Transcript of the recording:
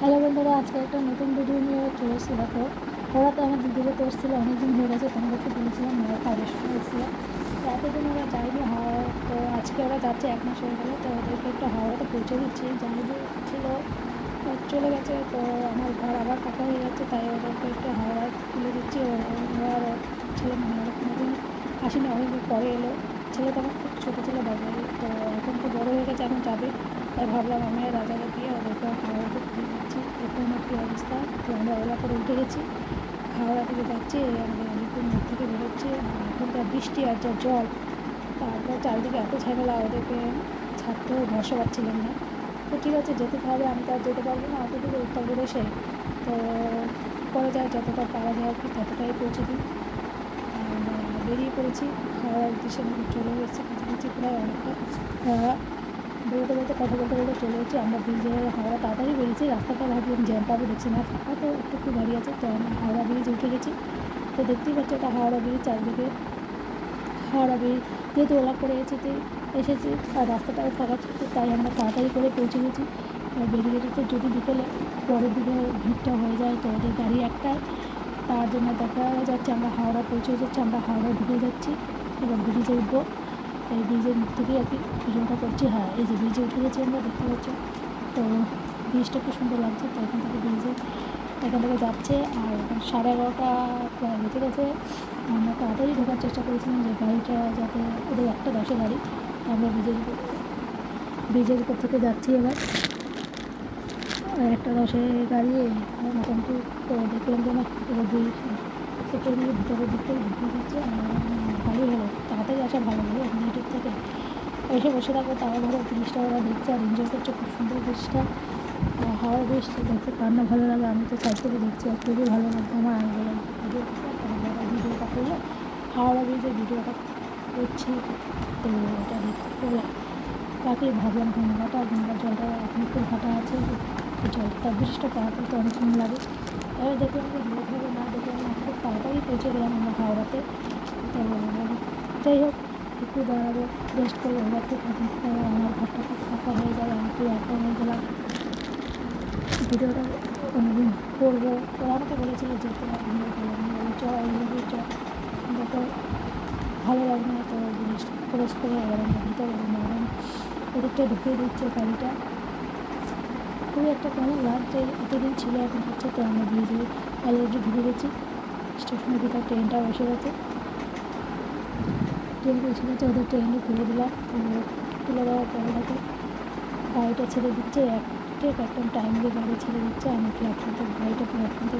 Hello বন্ধুরা, আজকে একটা নতুন ভিডিও নিয়ে চলে এসেছি। দেখো, ওরা তো আমার দিদিকে তো এসেছিল অনেকদিন হয়ে গেছে, তোমাদেরকে বলেছিলাম, ওরা কাজের সময় এসেছিল তো এতদিন ওরা যায়নি হাওড়া তো আজকে ওরা যাচ্ছে এক মাস হয়ে গেলো, তো ওদেরকে একটু হাওড়াতে পৌঁছে দিচ্ছি, জানিয়ে ছিল চলে গেছে, তো আমার ঘর আবার ফাঁকা হয়ে যাচ্ছে, তাই ওদেরকে একটু হাওড়া তুলে দিচ্ছি। ওরা ছেলে মানে ওরা কোনোদিন আসেনি, অনেকদিন পরে এলো। ছেলে তখন খুব ছোটো ছিল বাবা তো এখন তো বড়ো হয়ে গেছে, এখন যাবে। তাই ভাবলাম আমি রাজাকে দিয়ে ওদেরকে হাওড়াতে তুলে দিচ্ছি। দেখুন কি অবস্থা। তো আমরা ওলা করে উঠে গেছি। হাওড়া থেকে যাচ্ছি আমাদের আলিপুর মোড় থেকে বেরোচ্ছে। এখানকার বৃষ্টি আর যা জল, তারপর চারিদিকে এত ঝামেলা, ওদেরকে ছাড়তেও ভরসা পাচ্ছিলাম না। তো ঠিক আছে, যেতে হবে, আমি তো আর যেতে পারব না। অতটুকু উত্তরপ্রদেশে তো পরে যায়, যতটা পারা যায় কি, ততটাই পৌঁছে দিই। বেরিয়ে পড়েছি। হাওড়ার উদ্দেশ্যে চলে এসেছি কাছাকাছি প্রায় অনেকটা। বলতে বলতে কথা বলতে বলতে চলে এসেছি। আমরা ব্রিজ হাওড়া তাড়াতাড়ি বেরিয়েছি। রাস্তাটা ভাবলাম জ্যাম পাবো, দেখছি না ফাঁকা, তো একটু একটু গাড়ি আছে। তো আমরা হাওড়া ব্রিজ উঠে গেছি। তো দেখতেই পাচ্ছি এটা হাওড়া ব্রিজ চারদিকে হাওড়া ব্রিজ যেহেতু ওলা করে এসেছি এসেছি, আর রাস্তাটাও ফাঁকা ছিল তাই আমরা তাড়াতাড়ি করে পৌঁছে গেছি। আর বেরিয়ে গেছি তো যদি বিকেলে পরের দিকে ভিড়টা হয়ে যায়, তো ওদের গাড়ি একটাই। তার জন্য দেখা যাচ্ছে, আমরা হাওড়া পৌঁছে যাচ্ছি আমরা হাওড়া ঢুকে যাচ্ছি এবার ব্রিজে উঠবো। এই ব্রিজের মুখ থেকেই আর কি ভিডিওটা করছি। হ্যাঁ এই যে ব্রিজে উঠে গেছি আমরা, দেখতে পাচ্ছি। তো ব্রিজটা খুব সুন্দর লাগছে। তো এখান থেকে ব্রিজে, এখান থেকে যাচ্ছে আর এখন সাড়ে এগারোটা প্রায় বেঁচে গেছে। আমরা তাড়াতাড়ি ঢোকার চেষ্টা করেছিলাম যে গাড়িটা যাতে, ওদের একটা দশে গাড়ি আমরা ব্রিজের ব্রিজের উপর থেকে যাচ্ছি এবার। একটা দশে গাড়ি, মোটামুটি, তো দেখলাম যে না, এবার ব্রিজ থেকে ভিতরের দিকে ঢুকে দিচ্ছে ভালোই হলো। তাড়াতাড়ি আসা ভালো হলো ইউটিউব থেকে। এসে বসে থাকব তারা ধরো জিনিসটা ওরা দেখছে আর এনজয় করছে, খুব সুন্দর জিনিসটা হাওয়ার বেশ দেখতে কার না ভালো লাগে, আমি তো সাইড থেকে দেখছি, আর খুবই ভালো লাগতো আমার ভিডিও ভিডিওটা করলে হাওড়া ব্রিজের ভিডিওটা করছি, তো এটা দেখতে তাকে ভাবলাম গঙ্গাটা গঙ্গার জলটা এখন খুব ভাটা আছে জলটা ব্রিজটা পার করতে অনেক সময় লাগে। এবার দেখলাম যে লেট হবে না, দেখলাম না খুব তাড়াতাড়ি পৌঁছে গেলাম আমরা হাওড়াতে। তো যাই হোক, একটু দাঁড়াবো রেস্ট করব এবার তো আমার ঘরটা খুব ফাঁকা হয়ে যাবে আমি একটু একা হয়ে গেলাম। ভিডিওটা কোনোদিন করব। ওরা আমাকে বলেছিল যে তোমার ভিডিও আমি বলি চ এইভাবে চ তো ভালো লাগবে না তো ক্রস করে এবার আমরা ভিতরে ওদিকটা ঢুকিয়ে দিচ্ছে গাড়িটা। খুবই একটা কেমন লাগছে এতদিন ছিল, এখন হচ্ছে তো আমরা ব্রিজে অলরেডি ঢুকে গেছি। স্টেশনের ভিতর ট্রেনটা বসে গেছে। ট্রেন বসে গেছে, ওদের ট্রেনে তুলে দিলাম। তুলে দেওয়ার পরে দেখো, গাড়িটা ছেড়ে দিচ্ছে। এক ঠিক একদম টাইমলি গাড়ি ছেড়ে দিচ্ছে। আমি প্ল্যাটফর্ম থেকে গাড়িটা প্ল্যাটফর্ম থেকে